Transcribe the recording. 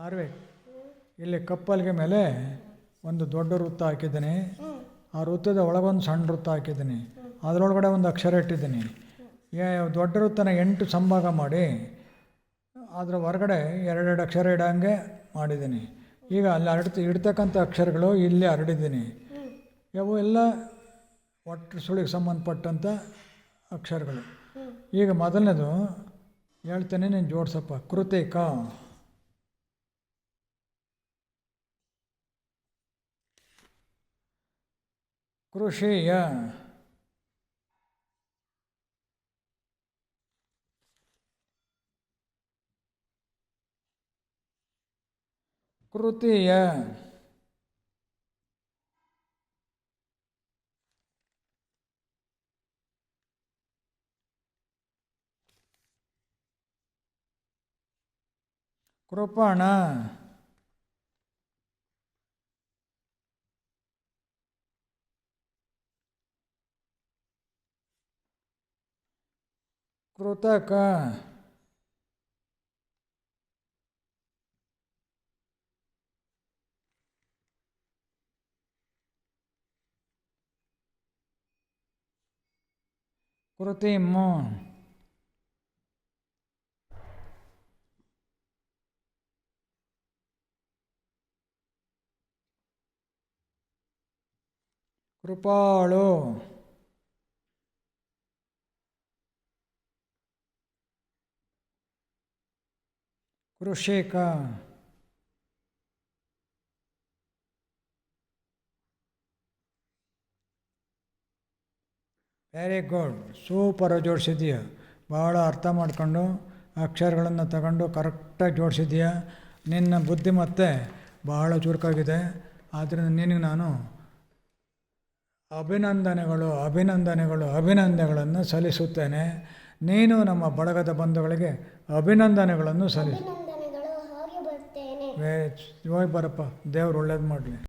Harvey ಇಲ್ಲಿ ಕಪ್ಪಲ್ಗೆ ಮೇಲೆ ಒಂದು ದೊಡ್ಡ ವೃತ್ತ ಹಾಕಿದ್ದೀನಿ. ಆ ವೃತ್ತದ ಒಳಗೊಂದು ಸಣ್ಣ ವೃತ್ತ ಹಾಕಿದ್ದೀನಿ. ಅದರೊಳಗಡೆ ಒಂದು ಅಕ್ಷರ ಇಟ್ಟಿದ್ದೀನಿ. ಏ- ದೊಡ್ಡ ವೃತ್ತನ ಎಂಟು ಸಂಭಾಗ ಮಾಡಿ ಅದರ ಹೊರಗಡೆ ಎರಡೆರಡು ಅಕ್ಷರ ಇಡಂಗೆ ಮಾಡಿದ್ದೀನಿ. ಈಗ ಅಲ್ಲಿ ಹರಡ್ತ ಇಡ್ತಕ್ಕಂಥ ಅಕ್ಷರಗಳು ಇಲ್ಲಿ ಹರಡಿದ್ದೀನಿ. ಇವು ಎಲ್ಲ ಒಟ್ಟು ಸುಳಿಗೆ ಸಂಬಂಧಪಟ್ಟಂಥ ಅಕ್ಷರಗಳು. ಈಗ ಮೊದಲನೇದು ಹೇಳ್ತೇನೆ, ನೀನು ಜೋಡ್ಸಪ್ಪ. ಕೃತಿಕ. ಕೃಷಿಯ ಕೃತಿಯ ಕೃಪಣ протока. Крутимо. Крупало. ಕೃಷಿಕ ವೆರಿ ಗುಡ್ ಸೂಪರ್ ಜೋಡಿಸಿದೀಯ ಭಾಳ ಅರ್ಥ ಮಾಡಿಕೊಂಡು ಅಕ್ಷರಗಳನ್ನು ತಗೊಂಡು ಕರೆಕ್ಟಾಗಿ ಜೋಡಿಸಿದೀಯ ನಿನ್ನ ಬುದ್ಧಿಮತ್ತೆ ಬಹಳ ಚುರುಕಾಗಿದೆ. ಆದ್ದರಿಂದ ನಿನಗೆ ನಾನು ಅಭಿನಂದನೆಗಳು ಅಭಿನಂದನೆಗಳು, ಅಭಿನಂದನೆಗಳನ್ನು ಸಲ್ಲಿಸುತ್ತೇನೆ. ನೀನು ನಮ್ಮ ಬಳಗದ ಬಂಧುಗಳಿಗೆ ಅಭಿನಂದನೆಗಳನ್ನು ಸಲ್ಲಿಸು. ವೇ ಹೋಗಿ ಬರಪ್ಪ ದೇವ್ರು ಒಳ್ಳೇದು ಮಾಡಲಿ.